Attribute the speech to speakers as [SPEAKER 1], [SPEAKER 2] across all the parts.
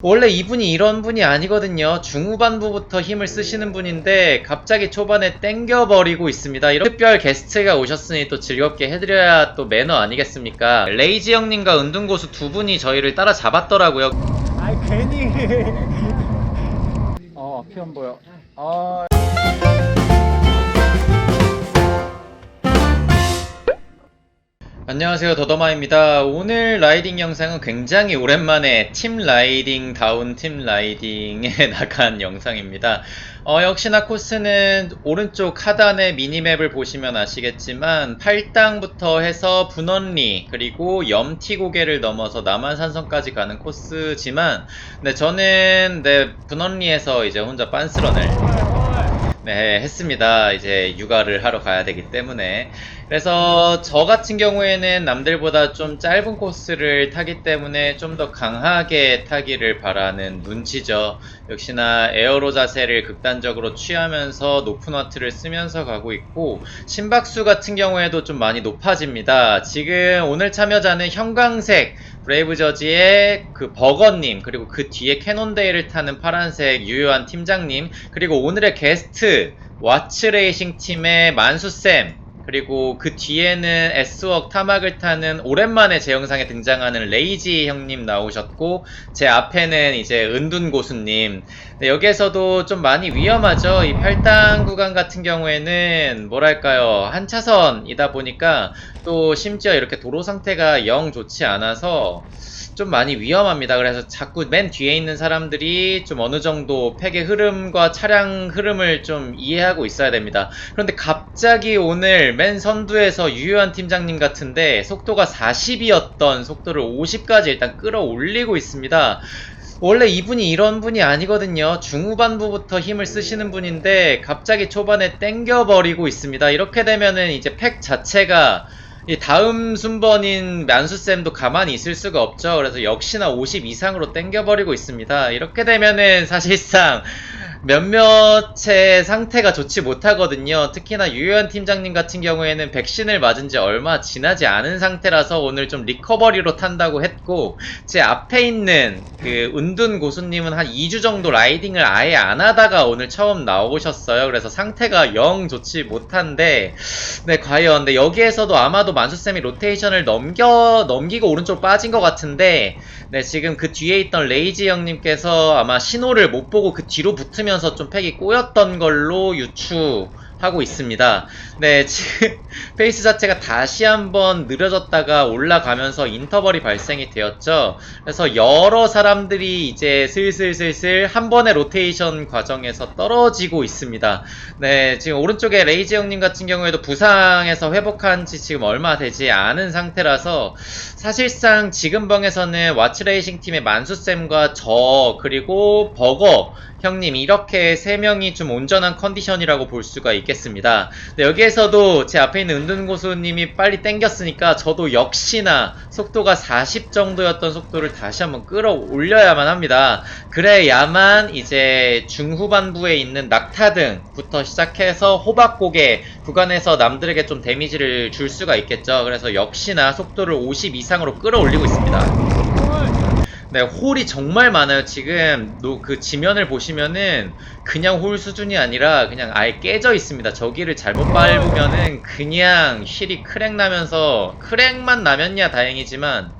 [SPEAKER 1] 원래 이분이 이런 분이 아니거든요. 중후반부부터 힘을 쓰시는 분인데 갑자기 초반에 땡겨버리고 있습니다. 이런 특별 게스트가 오셨으니 또 즐겁게 해드려야 또 매너 아니겠습니까? 레이지 형님과 은둔고수 두 분이 저희를 따라잡았더라고요.
[SPEAKER 2] 아이 괜히 어 앞이 안 보여 아
[SPEAKER 1] 안녕하세요. 더더마입니다. 오늘 라이딩 영상은 굉장히 오랜만에 팀 라이딩 다운 팀 라이딩에 나간 영상입니다. 어, 역시나 코스는 오른쪽 하단의 미니맵을 보시면 아시겠지만 8당부터 해서 분원리 그리고 염티고개를 넘어서 남한산성까지 가는 코스지만 네, 저는 네, 분원리에서 이제 혼자 빤스런을 네, 했습니다. 이제 육아를 하러 가야 되기 때문에. 그래서 저 같은 경우에는 남들보다 좀 짧은 코스를 타기 때문에 좀 더 강하게 타기를 바라는 눈치죠. 역시나 에어로 자세를 극단적으로 취하면서 높은 와트를 쓰면서 가고 있고, 심박수 같은 경우에도 좀 많이 높아집니다. 지금 오늘 참여자는 형광색, 브레이브 저지의 그 버거님 그리고 그 뒤에 캐논데이를 타는 파란색 유효한 팀장님 그리고 오늘의 게스트 와츠레이싱 팀의 만수쌤 그리고 그 뒤에는 S웍 타막을 타는 오랜만에 제 영상에 등장하는 레이지 형님 나오셨고 제 앞에는 이제 은둔 고수님. 네, 여기에서도 좀 많이 위험하죠. 이 8단 구간 같은 경우에는 뭐랄까요? 한 차선이다 보니까 또 심지어 이렇게 도로 상태가 영 좋지 않아서 좀 많이 위험합니다. 그래서 자꾸 맨 뒤에 있는 사람들이 좀 어느 정도 팩의 흐름과 차량 흐름을 좀 이해하고 있어야 됩니다. 그런데 갑자기 오늘 맨 선두에서 유효한 팀장님 같은데 속도가 40이었던 속도를 50까지 일단 끌어올리고 있습니다. 원래 이분이 이런 분이 아니거든요. 중후반부부터 힘을 쓰시는 분인데 갑자기 초반에 땡겨버리고 있습니다. 이렇게 되면은 이제 팩 자체가 이 다음 순번인 만수쌤도 가만히 있을 수가 없죠. 그래서 역시나 50 이상으로 땡겨버리고 있습니다. 이렇게 되면은 사실상 몇몇의 상태가 좋지 못하거든요. 특히나 유효한 팀장님 같은 경우에는 백신을 맞은 지 얼마 지나지 않은 상태라서 오늘 좀 리커버리로 탄다고 했고, 제 앞에 있는 그 은둔 고수님은 한 2주 정도 라이딩을 아예 안 하다가 오늘 처음 나오셨어요. 그래서 상태가 영 좋지 못한데, 네, 과연. 근데 여기에서도 아마도 만수쌤이 로테이션을 넘겨, 넘기고 오른쪽 빠진 것 같은데, 네, 지금 그 뒤에 있던 레이지 형님께서 아마 신호를 못 보고 그 뒤로 붙으면 서 좀 팩이 꼬였던 걸로 유추하고 있습니다. 네, 지금 페이스 자체가 다시 한번 느려졌다가 올라가면서 인터벌이 발생이 되었죠. 그래서 여러 사람들이 이제 슬슬슬슬 한 번의 로테이션 과정에서 떨어지고 있습니다. 네, 지금 오른쪽에 레이지 형님 같은 경우에도 부상에서 회복한 지 지금 얼마 되지 않은 상태라서 사실상 지금 방에서는 와츠레이싱 팀의 만수쌤과 저 그리고 버거 형님 이렇게 세 명이 좀 온전한 컨디션이라고 볼 수가 있겠습니다. 네, 여기에서도 제 앞에 있는 은둔 고수님이 빨리 땡겼으니까 저도 역시나 속도가 40 정도였던 속도를 다시 한번 끌어올려야만 합니다. 그래야만 이제 중후반부에 있는 낙타등부터 시작해서 호박고개 구간에서 남들에게 좀 데미지를 줄 수가 있겠죠. 그래서 역시나 속도를 50 이상으로 끌어올리고 있습니다. 네, 홀이 정말 많아요. 지금 노, 그 지면을 보시면은 그냥 홀 수준이 아니라 그냥 아예 깨져 있습니다. 저기를 잘못 밟으면은 그냥 힐이 크랙 나면서 크랙만 나면야 다행이지만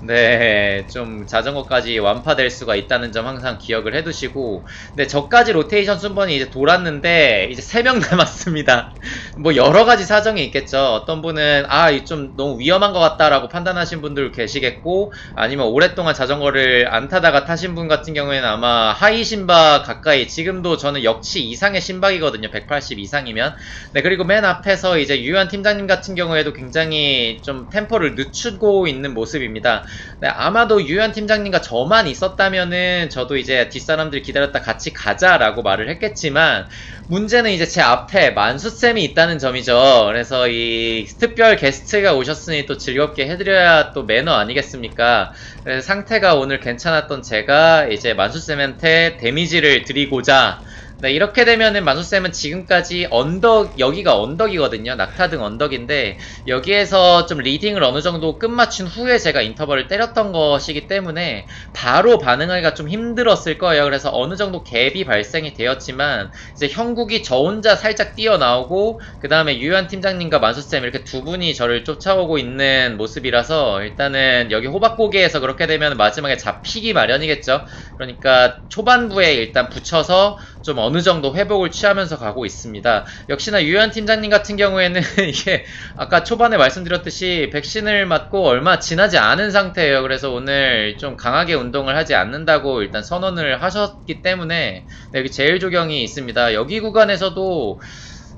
[SPEAKER 1] 네, 좀 자전거까지 완파될 수가 있다는 점 항상 기억을 해 두시고 네, 저까지 로테이션 순번이 이제 돌았는데 이제 3명 남았습니다. 뭐 여러 가지 사정이 있겠죠. 어떤 분은 아, 이좀 너무 위험한 것 같다라고 판단하신 분들 계시겠고 아니면 오랫동안 자전거를 안 타다가 타신 분 같은 경우에는 아마 하이 심박 가까이 지금도 저는 역치 이상의 심박이거든요. 180 이상이면. 네, 그리고 맨 앞에서 이제 유한 팀장님 같은 경우에도 굉장히 좀 템포를 늦추고 있는 모습입니다. 네, 아마도 유현 팀장님과 저만 있었다면은 저도 이제 뒷사람들 기다렸다 같이 가자라고 말을 했겠지만 문제는 이제 제 앞에 만수쌤이 있다는 점이죠. 그래서 이 특별 게스트가 오셨으니 또 즐겁게 해드려야 또 매너 아니겠습니까? 그래서 상태가 오늘 괜찮았던 제가 이제 만수쌤한테 데미지를 드리고자 네, 이렇게 되면은 만수쌤은 지금까지 언덕, 여기가 언덕이거든요. 낙타등 언덕인데, 여기에서 좀 리딩을 어느 정도 끝마친 후에 제가 인터벌을 때렸던 것이기 때문에, 바로 반응하기가 좀 힘들었을 거예요. 그래서 어느 정도 갭이 발생이 되었지만, 이제 형국이 저 혼자 살짝 뛰어나오고, 그 다음에 유현 팀장님과 만수쌤 이렇게 두 분이 저를 쫓아오고 있는 모습이라서, 일단은 여기 호박고개에서 그렇게 되면 마지막에 잡히기 마련이겠죠. 그러니까 초반부에 일단 붙여서 좀 어느 정도 회복을 취하면서 가고 있습니다. 역시나 유현 팀장님 같은 경우에는 이게 아까 초반에 말씀드렸듯이 백신을 맞고 얼마 지나지 않은 상태예요. 그래서 오늘 좀 강하게 운동을 하지 않는다고 일단 선언을 하셨기 때문에 네, 여기 제일 조경이 있습니다. 여기 구간에서도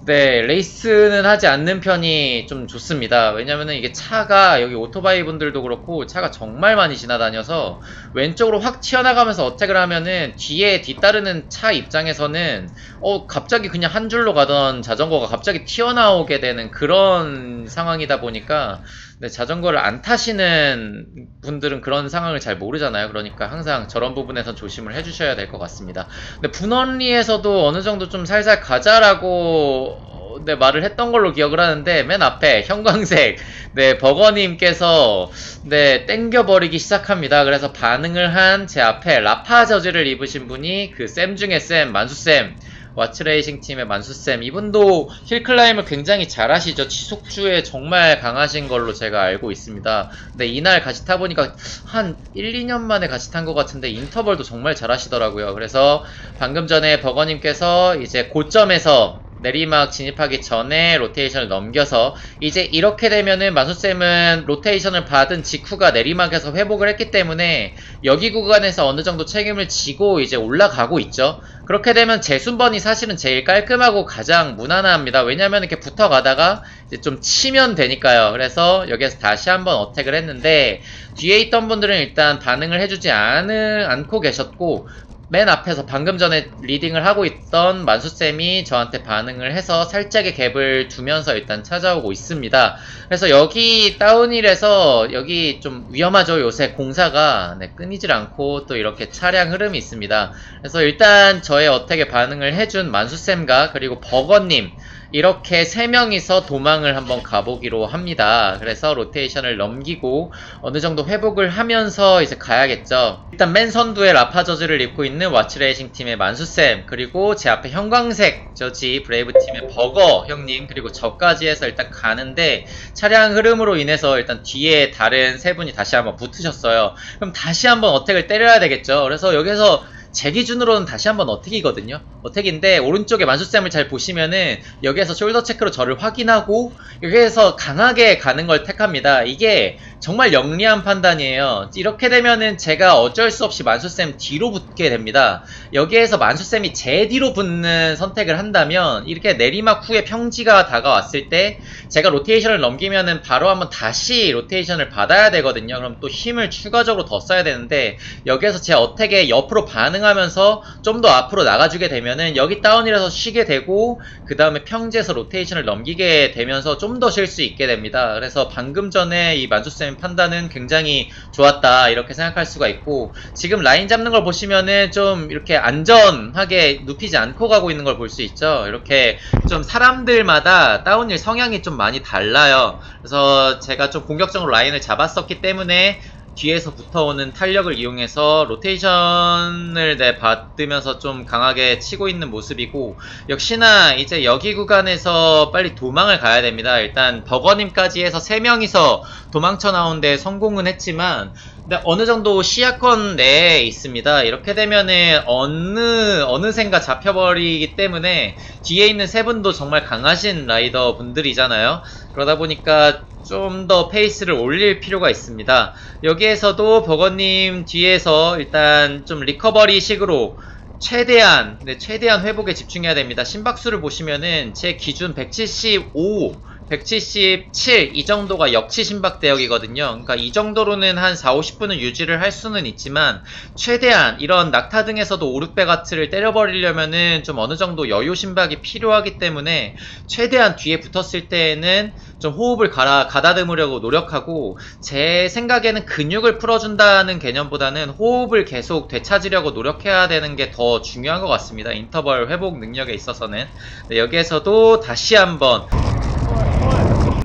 [SPEAKER 1] 네, 레이스는 하지 않는 편이 좀 좋습니다. 왜냐면은 이게 차가, 여기 오토바이 분들도 그렇고, 차가 정말 많이 지나다녀서, 왼쪽으로 확 튀어나가면서 어택을 하면은, 뒤에 뒤따르는 차 입장에서는, 어, 갑자기 그냥 한 줄로 가던 자전거가 갑자기 튀어나오게 되는 그런 상황이다 보니까, 네, 자전거를 안 타시는 분들은 그런 상황을 잘 모르잖아요. 그러니까 항상 저런 부분에선 조심을 해주셔야 될 것 같습니다. 근데 분원리에서도 어느 정도 좀 살살 가자라고 어, 네, 말을 했던 걸로 기억을 하는데 맨 앞에 형광색 네 버거님께서 네 땡겨버리기 시작합니다. 그래서 반응을 한 제 앞에 라파 저지를 입으신 분이 그 쌤 중에 쌤 만수 쌤 와츠레이싱 팀의 만수쌤. 이분도 힐클라임을 굉장히 잘하시죠. 치속주에 정말 강하신 걸로 제가 알고 있습니다. 근데 이날 같이 타보니까 한 1, 2년 만에 같이 탄 것 같은데 인터벌도 정말 잘하시더라고요. 그래서 방금 전에 버거님께서 이제 고점에서 내리막 진입하기 전에 로테이션을 넘겨서 이제 이렇게 되면은 마수쌤은 로테이션을 받은 직후가 내리막에서 회복을 했기 때문에 여기 구간에서 어느 정도 책임을 지고 이제 올라가고 있죠. 그렇게 되면 제 순번이 사실은 제일 깔끔하고 가장 무난합니다. 왜냐면 이렇게 붙어가다가 이제 좀 치면 되니까요. 그래서 여기에서 다시 한번 어택을 했는데 뒤에 있던 분들은 일단 반응을 해주지 않은, 않고 계셨고 맨 앞에서 방금 전에 리딩을 하고 있던 만수쌤이 저한테 반응을 해서 살짝의 갭을 두면서 일단 찾아오고 있습니다. 그래서 여기 다운힐에서 여기 좀 위험하죠. 요새 공사가 네, 끊이질 않고 또 이렇게 차량 흐름이 있습니다. 그래서 일단 저의 어택에 반응을 해준 만수쌤과 그리고 버거님 이렇게 세 명이서 도망을 한번 가보기로 합니다. 그래서 로테이션을 넘기고 어느 정도 회복을 하면서 이제 가야겠죠. 일단 맨 선두에 라파 저지를 입고 있는 와치레이싱 팀의 만수쌤 그리고 제 앞에 형광색 저지 브레이브 팀의 버거 형님 그리고 저까지 해서 일단 가는데 차량 흐름으로 인해서 일단 뒤에 다른 세 분이 다시 한번 붙으셨어요. 그럼 다시 한번 어택을 때려야 되겠죠. 그래서 여기서 제 기준으로는 다시 한번 어택이거든요. 어택인데 오른쪽에 만수쌤을 잘 보시면은 여기에서 숄더 체크로 저를 확인하고 여기에서 강하게 가는 걸 택합니다. 이게 정말 영리한 판단이에요. 이렇게 되면은 제가 어쩔 수 없이 만수쌤 뒤로 붙게 됩니다. 여기에서 만수쌤이 제 뒤로 붙는 선택을 한다면 이렇게 내리막 후에 평지가 다가왔을 때 제가 로테이션을 넘기면은 바로 한번 다시 로테이션을 받아야 되거든요. 그럼 또 힘을 추가적으로 더 써야 되는데 여기에서 제 어택에 옆으로 반응하면서 좀 더 앞으로 나가주게 되면은 여기 다운이라서 쉬게 되고 그 다음에 평지에서 로테이션을 넘기게 되면서 좀 더 쉴 수 있게 됩니다. 그래서 방금 전에 이 만수쌤 판단은 굉장히 좋았다 이렇게 생각할 수가 있고 지금 라인 잡는 걸 보시면은 좀 이렇게 안전하게 눕히지 않고 가고 있는 걸 볼 수 있죠. 이렇게 좀 사람들마다 다운일 성향이 좀 많이 달라요. 그래서 제가 좀 공격적으로 라인을 잡았었기 때문에 뒤에서 붙어오는 탄력을 이용해서 로테이션을 내 받으면서 좀 강하게 치고 있는 모습이고 역시나 이제 여기 구간에서 빨리 도망을 가야 됩니다. 일단 버거님까지 해서 3명이서 도망쳐 나오는데 성공은 했지만 근데 어느 정도 시야권 내에 있습니다. 이렇게 되면은 어느 어느샌가 잡혀버리기 때문에 뒤에 있는 세 분도 정말 강하신 라이더 분들이잖아요. 그러다 보니까 좀 더 페이스를 올릴 필요가 있습니다. 여기에서도 버거님 뒤에서 일단 좀 리커버리 식으로 최대한 네, 최대한 회복에 집중해야 됩니다. 심박수를 보시면은 제 기준 175 177 이 정도가 역치 심박 대역이거든요. 그러니까 이 정도로는 한 4, 50분은 유지를 할 수는 있지만 최대한 이런 낙타 등에서도 5, 6배 가트를 때려버리려면은 좀 어느 정도 여유 심박이 필요하기 때문에 최대한 뒤에 붙었을 때에는 좀 호흡을 가라, 가다듬으려고 노력하고 제 생각에는 근육을 풀어준다는 개념보다는 호흡을 계속 되찾으려고 노력해야 되는 게 더 중요한 것 같습니다. 인터벌 회복 능력에 있어서는 네, 여기에서도 다시 한번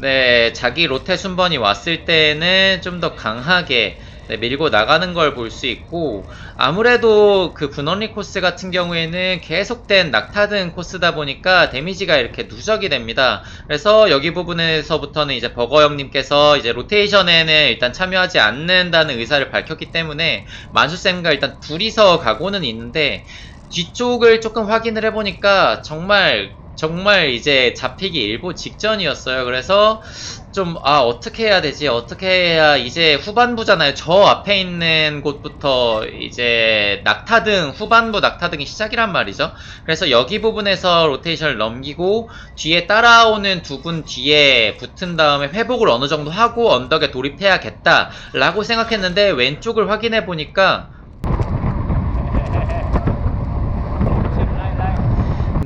[SPEAKER 1] 네, 자기 로테 순번이 왔을 때에는 좀 더 강하게 네, 밀고 나가는 걸 볼 수 있고 아무래도 그 분원리 코스 같은 경우에는 계속된 낙타등 코스다 보니까 데미지가 이렇게 누적이 됩니다. 그래서 여기 부분에서부터는 이제 버거 형님께서 이제 로테이션에는 일단 참여하지 않는다는 의사를 밝혔기 때문에 만수쌤과 일단 둘이서 가고는 있는데 뒤쪽을 조금 확인을 해보니까 정말 정말 이제 잡히기 일보 직전이었어요. 그래서 좀, 아, 어떻게 해야 되지? 어떻게 해야, 이제 후반부잖아요. 저 앞에 있는 곳부터 이제 낙타등, 후반부 낙타등이 시작이란 말이죠. 그래서 여기 부분에서 로테이션을 넘기고, 뒤에 따라오는 두 분 뒤에 붙은 다음에 회복을 어느 정도 하고 언덕에 돌입해야겠다. 라고 생각했는데, 왼쪽을 확인해 보니까,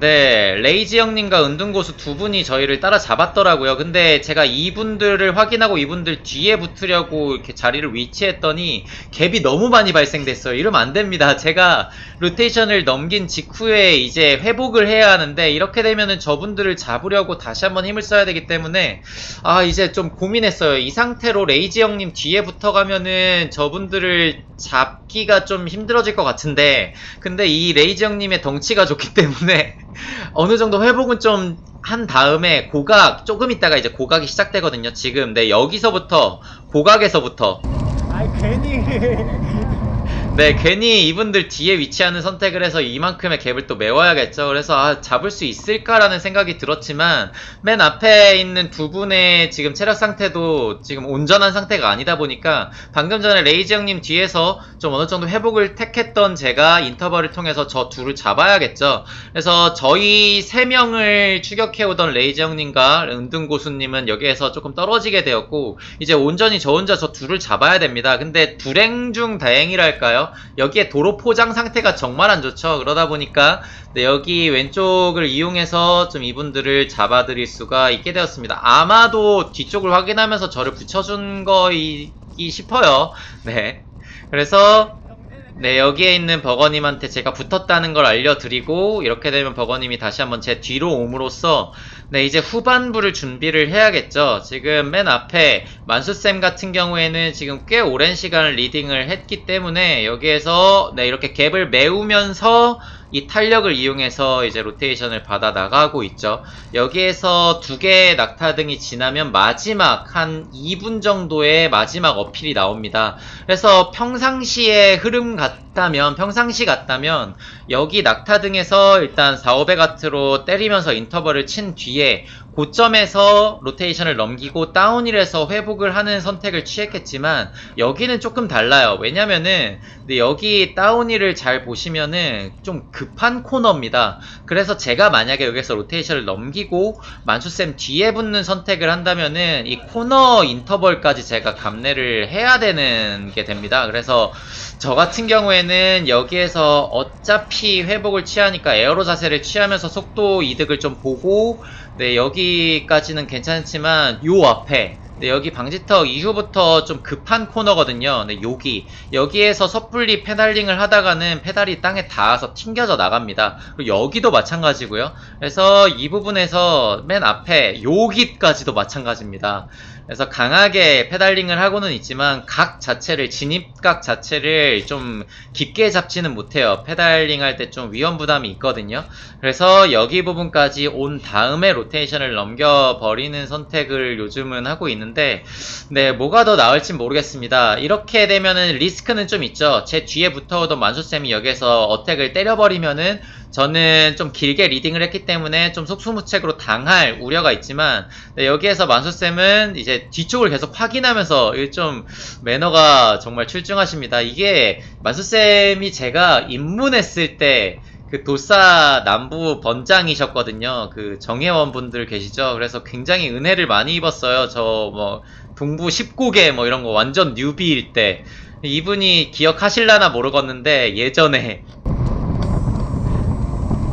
[SPEAKER 1] 네, 레이지 형님과 은둔고수 두 분이 저희를 따라잡았더라고요. 근데 제가 이분들을 확인하고 이분들 뒤에 붙으려고 이렇게 자리를 위치했더니 갭이 너무 많이 발생됐어요. 이러면 안 됩니다. 제가 로테이션을 넘긴 직후에 이제 회복을 해야 하는데 이렇게 되면은 저분들을 잡으려고 다시 한번 힘을 써야 되기 때문에 아, 이제 좀 고민했어요. 이 상태로 레이지 형님 뒤에 붙어가면은 저분들을 잡기가 좀 힘들어질 것 같은데 근데 이 레이지 형님의 덩치가 좋기 때문에 어느 정도 회복은 좀 한 다음에 고각 조금 있다가 이제 고각이 시작되거든요. 지금 네 여기서부터 고각에서부터
[SPEAKER 2] 아이 괜히
[SPEAKER 1] 네, 괜히 이분들 뒤에 위치하는 선택을 해서 이만큼의 갭을 또 메워야겠죠. 그래서 아, 잡을 수 있을까라는 생각이 들었지만 맨 앞에 있는 두 분의 지금 체력 상태도 지금 온전한 상태가 아니다 보니까 방금 전에 레이지 형님 뒤에서 좀 어느 정도 회복을 택했던 제가 인터벌을 통해서 저 둘을 잡아야겠죠. 그래서 저희 세 명을 추격해오던 레이지 형님과 은둔 고수님은 여기에서 조금 떨어지게 되었고 이제 온전히 저 혼자 저 둘을 잡아야 됩니다. 근데 불행 중 다행이랄까요? 여기에 도로 포장 상태가 정말 안 좋죠. 그러다 보니까 네, 여기 왼쪽을 이용해서 좀 이분들을 잡아드릴 수가 있게 되었습니다. 아마도 뒤쪽을 확인하면서 저를 붙여준 거이기 싶어요. 네. 그래서 네, 여기에 있는 버거님한테 제가 붙었다는 걸 알려드리고, 이렇게 되면 버거님이 다시 한번 제 뒤로 옴으로써, 네, 이제 후반부를 준비를 해야겠죠. 지금 맨 앞에 만수쌤 같은 경우에는 지금 꽤 오랜 시간을 리딩을 했기 때문에, 여기에서, 네, 이렇게 갭을 메우면서, 이 탄력을 이용해서 이제 로테이션을 받아 나가고 있죠. 여기에서 두 개의 낙타 등이 지나면 마지막 한 2분 정도의 마지막 어필이 나옵니다. 그래서 평상시의 흐름 같다면, 평상시 같다면, 여기 낙타 등에서 일단 4, 500와트로 때리면서 인터벌을 친 뒤에 고점에서 로테이션을 넘기고 다운힐에서 회복을 하는 선택을 취했겠지만 여기는 조금 달라요. 왜냐면은 근데 여기 다운힐을 잘 보시면은 좀 급한 코너입니다. 그래서 제가 만약에 여기서 로테이션을 넘기고 만수쌤 뒤에 붙는 선택을 한다면은 이 코너 인터벌까지 제가 감내를 해야 되는 게 됩니다. 그래서 저 같은 경우에는 여기에서 어차피 회복을 취하니까 에어로 자세를 취하면서 속도 이득을 좀 보고 네 여기까지는 괜찮지만 요 앞에 네, 여기 방지턱 이후부터 좀 급한 코너거든요. 네, 여기. 여기에서 섣불리 페달링을 하다가는 페달이 땅에 닿아서 튕겨져 나갑니다. 그리고 여기도 마찬가지고요. 그래서 이 부분에서 맨 앞에 여기까지도 마찬가지입니다. 그래서 강하게 페달링을 하고는 있지만 각 자체를 진입각 자체를 좀 깊게 잡지는 못해요. 페달링 할 때 좀 위험 부담이 있거든요. 그래서 여기 부분까지 온 다음에 로테이션을 넘겨 버리는 선택을 요즘은 하고 있는데 네 뭐가 더 나을진 모르겠습니다. 이렇게 되면은 리스크는 좀 있죠. 제 뒤에 붙어오던 만수쌤이 여기서 어택을 때려버리면은 저는 좀 길게 리딩을 했기 때문에 좀 속수무책으로 당할 우려가 있지만 네, 여기에서 만수쌤은 이제 뒤쪽을 계속 확인하면서 좀 매너가 정말 출중하십니다. 이게 만수쌤이 제가 입문했을 때 그 도사 남부 번장이셨거든요. 그 정혜원 분들 계시죠? 그래서 굉장히 은혜를 많이 입었어요. 저 뭐 동부 19개 뭐 이런 거 완전 뉴비일 때. 이분이 기억하실라나 모르겠는데 예전에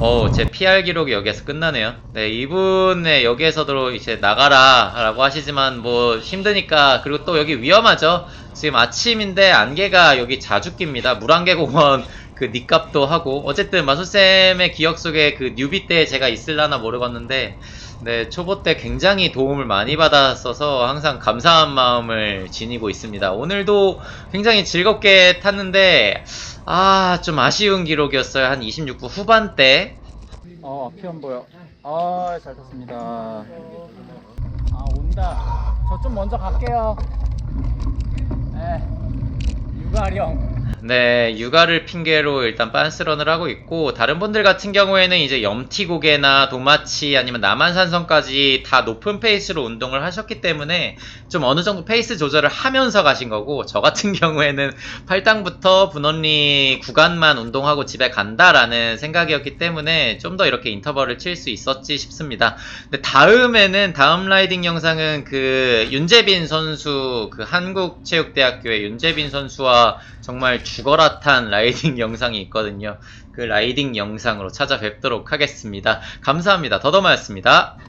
[SPEAKER 1] 어, 제 PR 기록이 여기에서 끝나네요. 네, 이분의 여기에서도 이제 나가라 라고 하시지만 뭐 힘드니까 그리고 또 여기 위험하죠. 지금 아침인데 안개가 여기 자주 낍니다. 물안개 공원 그 니값도 하고 어쨌든 마수쌤의 기억 속에 그 뉴비 때 제가 있을라나 모르겠는데 네, 초보 때 굉장히 도움을 많이 받았어서 항상 감사한 마음을 지니고 있습니다. 오늘도 굉장히 즐겁게 탔는데 아, 좀 아쉬운 기록이었어요. 한 26분 후반대.
[SPEAKER 2] 어, 안 보여. 아, 잘 탔습니다. 아, 온다. 저 좀 먼저 갈게요. 네. 유가령.
[SPEAKER 1] 네, 육아를 핑계로 일단 빤스런을 하고 있고, 다른 분들 같은 경우에는 이제 염티고개나 도마치 아니면 남한산성까지 다 높은 페이스로 운동을 하셨기 때문에 좀 어느 정도 페이스 조절을 하면서 가신 거고, 저 같은 경우에는 팔당부터 분원리 구간만 운동하고 집에 간다라는 생각이었기 때문에 좀 더 이렇게 인터벌을 칠 수 있었지 싶습니다. 근데 다음에는, 다음 라이딩 영상은 그 윤재빈 선수, 그 한국체육대학교의 윤재빈 선수와 정말 죽어라 탄 라이딩 영상이 있거든요. 그 라이딩 영상으로 찾아뵙도록 하겠습니다. 감사합니다. 더더마였습니다.